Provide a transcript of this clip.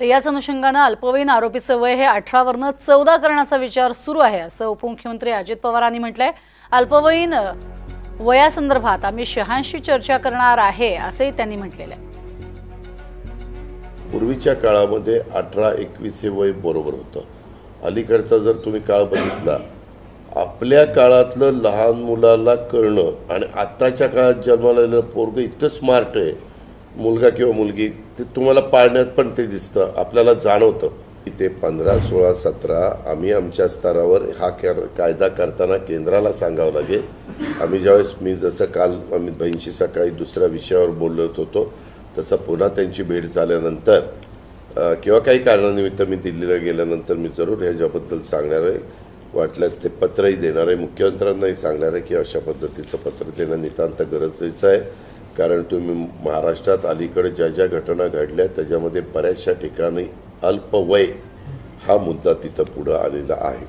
तर याच अनुषंगानं अल्पवयीन आरोपीचं वय हे अठरावरनं चौदा करण्याचा विचार सुरू आहे असं उपमुख्यमंत्री अजित पवारांनी म्हटलंय. अल्पवयीन वयासंदर्भात आम्ही शहांशी चर्चा करणार आहे असंही त्यांनी म्हटलेलं आहे. पूर्वीच्या काळामध्ये अठरा एकवीस हे वय बरोबर होतं. अलीकडचा जर तुम्ही काळ बघितला आपल्या काळातलं लहान मुलाला कळणं आणि आत्ताच्या काळात जन्मालेलं पोरगं इतकं स्मार्ट आहे मुलगा किंवा मुलगी ते तुम्हाला पाळण्यात पण ते दिसतं. आपल्याला जाणवतं की ते पंधरा सोळा सतरा आम्ही आमच्या स्तरावर हा कायदा करताना केंद्राला सांगावं लागेल. आम्ही ज्यावेळेस मी जसं काल अमित भाईंशी सकाळी दुसऱ्या विषयावर बोलत होतो तसं पुन्हा त्यांची भेट झाल्यानंतर किंवा काही कारणानिमित्त मी दिल्लीला गेल्यानंतर मी जरूर ह्याच्याबद्दल सांगणार आहे. वाटल्यास ते पत्रही देणार आहे. मुख्यमंत्र्यांनाही सांगणार आहे की अशा पद्धतीचं पत्र देणं नितांत गरजेचं आहे. कारण तुम्ही महाराष्ट्रात अलीकडे ज्या ज्या घटना घडल्या त्याच्यामध्ये बऱ्याचशा ठिकाणी अल्पवय हा मुद्दा तिथं पुढं आलेला आहे.